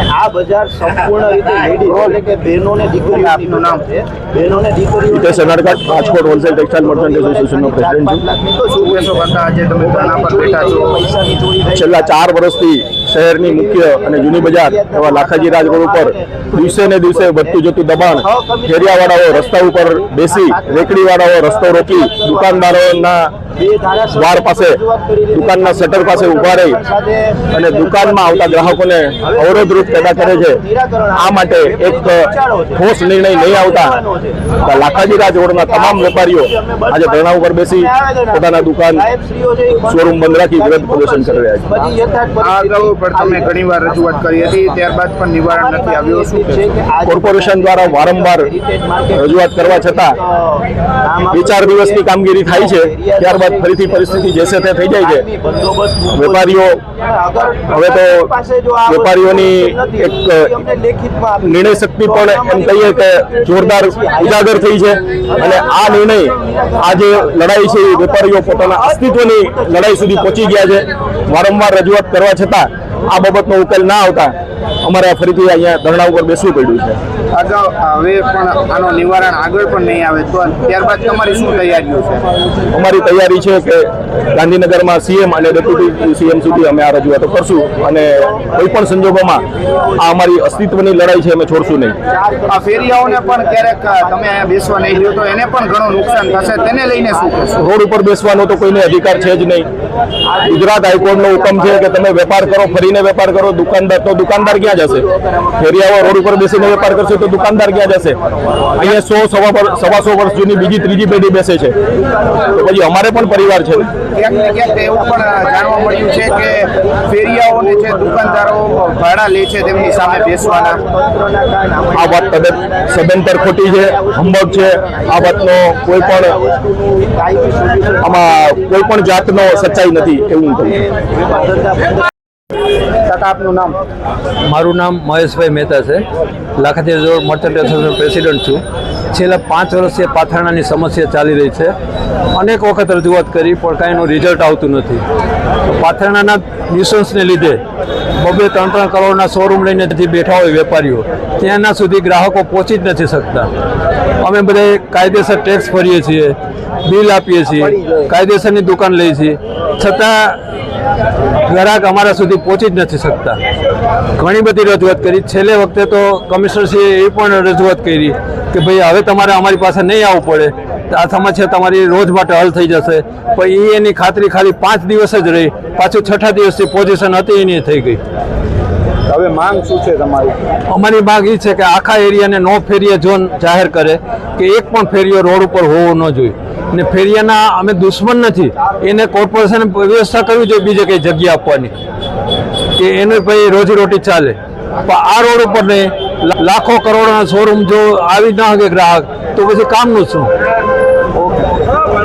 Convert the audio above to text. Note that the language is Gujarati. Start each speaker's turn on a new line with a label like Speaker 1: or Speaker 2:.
Speaker 1: અને આ બજાર સંપૂર્ણ રીતે લેડી એટલે કે બહેનોને દીકરીઓ આપનું નામ છે? બહેનોને દીકરીઓ
Speaker 2: Hitesh Anarkat Rajkot wholesale textile merchant એસોસિએશનનો president છું.
Speaker 1: શું કહેશો આજે તમે ધરણા પર બેઠા છો.
Speaker 2: છેલ્લા ચાર વર્ષથી શહેરની મુખ્ય અને જૂની બજાર એવા લાખાજી રાજગોડ ઉપર દિવસે ને દિવસે વધતું જતું દબાણ, ફેરિયાવાળાઓ રસ્તા ઉપર બેસી રેકડીવાળાઓ રસ્તો રોકી દુકાનદારોના દ્વાર પાસે, દુકાનના શટર પાસે ઊભા રહી અને દુકાનમાં આવતા ગ્રાહકોને અવરોધરૂપ પેદા કરે છે. આ માટે એક ઠોસ નિર્ણય નહીં આવતા લાખાજી રાજગોડના તમામ વેપારીઓ આજે ધરણા ઉપર બેસી પોતાના દુકાન શોરૂમ બંધ રાખી વિરોધ પ્રદર્શન કરી રહ્યા છે.
Speaker 3: પણ તમે ઘણીવાર રજૂઆત કરી હતી ત્યારબાદ પણ નિવારણ નથી આવ્યું.
Speaker 2: કોર્પોરેશન દ્વારા વારંવાર રજૂઆત કરવા છતાં બે ચાર દિવસની કામગીરી થાય છે. ત્યારબાદ ફરીથી પરિસ્થિતિ જેસે તે થઈ જાય છે. વેપારીઓ હવે તો વેપારીઓની એક નિર્ણય શક્તિ પણ એમ કહીએ કે જોરદાર ઉજાગર થઈ છે. અને આ નિર્ણય આ જે લડાઈ છે વેપારીઓ પોતાના અસ્તિત્વની લડાઈ સુધી પહોંચી ગયા છે. વારંવાર રજૂઆત કરવા છતાં આ બાબતનો ઉકેલ ના આવતા અમારે ફરીથી અહીંયા ધરણા ઉપર બેસવું પડ્યું છે.
Speaker 3: અગાઉ હવે પણ આનો નિવારણ આગળ પણ નહીં આવે તો ત્યારબાદ તમારી શું તૈયારીઓ છે?
Speaker 2: અમારી તૈયારી છે કે ગાંધીનગરમાં સીએમ અને ડેપ્યુટી સીએમ સુધી અમે આ રજૂઆતો કરશું અને કોઈ પણ સંજોગોમાં આ અમારી અસ્તિત્વની લડાઈ છે અમે છોડશું નહીં.
Speaker 3: આ ફેરિયાઓને પણ ક્યારેક તમે અહીંયા બેસવા નહીં દો તો એને પણ ઘણું નુકસાન થશે. તેને લઈને શું
Speaker 2: રોડ ઉપર બેસવાનો તો કોઈને અધિકાર છે જ નહીં. ગુજરાત હાઈકોર્ટનો હુકમ છે કે તમે વેપાર કરો ફરીને વેપાર કરો દુકાનદાર તો દુકાનદાર ક્યાં જશે. ફેરિયાઓ રોડ ઉપર બેસીને વેપાર કરશે તો દુકાનદાર ક્યાં જશે? અહીંયા સો સવા સવા સો વર્ષ જૂની બીજી ત્રીજી પેઢી બેસે છે. તો પછી અમારે પણ પરિવાર છે.
Speaker 3: ક્યાંક ને ક્યાંક એવું પણ જાણવા મળ્યું છે કે ફેરિયાઓને જે દુકાનદારો ભાડા લે છે તેમની સામે બેસવાના.
Speaker 2: આ વાત તદ્દન સદંતર ખોટી છે હંબક છે. આ વાતનો કોઈ પણ આમાં કોઈ પણ જાતનો સચ્ચાઈ નથી એવું હું કહું છું.
Speaker 3: આપનું નામ?
Speaker 4: મારું નામ મહેશભાઈ મહેતા છે. લાખાથી રોડ મર્ચન્ટ એસોસિએશન પ્રેસિડન્ટ છું. છેલ્લા પાંચ વર્ષથી પાથરણાની સમસ્યા ચાલી રહી છે. અનેક વખત રજૂઆત કરી પણ કાંઈ એનું રિઝલ્ટ આવતું નથી. પાથરણાના ન્યુસન્સને લીધે બબે ત્રણ ત્રણ કરોડના શોરૂમ લઈને જે બેઠા હોય વેપારીઓ ત્યાંના સુધી ગ્રાહકો પહોંચી જ નથી શકતા. અમે બધા કાયદેસર ટેક્સ ભરીએ છીએ બિલ આપીએ છીએ કાયદેસરની દુકાન લઈએ છીએ. છતાં ગ્રાહક અમારા સુધી પહોંચી જ નથી શકતા. ઘણી બધી રજૂઆત કરી. છેલ્લે વખતે તો કમિશનરશ્રીએ એ પણ રજૂઆત કરી કે ભાઈ હવે તમારે અમારી પાસે નહીં આવવું પડે. આ સમસ્યા તમારી રોજ માટે હલ થઈ જશે. પણ એ એની ખાતરી ખાલી પાંચ દિવસ જ રહી. પાછું છઠ્ઠા દિવસથી પોઝિશન હતી એની થઈ ગઈ.
Speaker 3: હવે માંગ શું છે તમારી?
Speaker 4: અમારી માંગ એ છે કે આખા એરિયાને નો ફેરિયા ઝોન જાહેર કરે કે એક પણ ફેરિયો રોડ ઉપર હોવો ન જોઈએ. ને ફેરિયાના અમે દુશ્મન નથી. એને કોર્પોરેશન વ્યવસ્થા કરવી જોઈએ બીજે કઈ જગ્યા આપવાની. કે એને પછી રોજીરોટી ચાલે. પણ આ રોડ ઉપર ને લાખો કરોડોના શોરૂમ જો આવી ના શકે ગ્રાહક, તો પછી કામનું શું?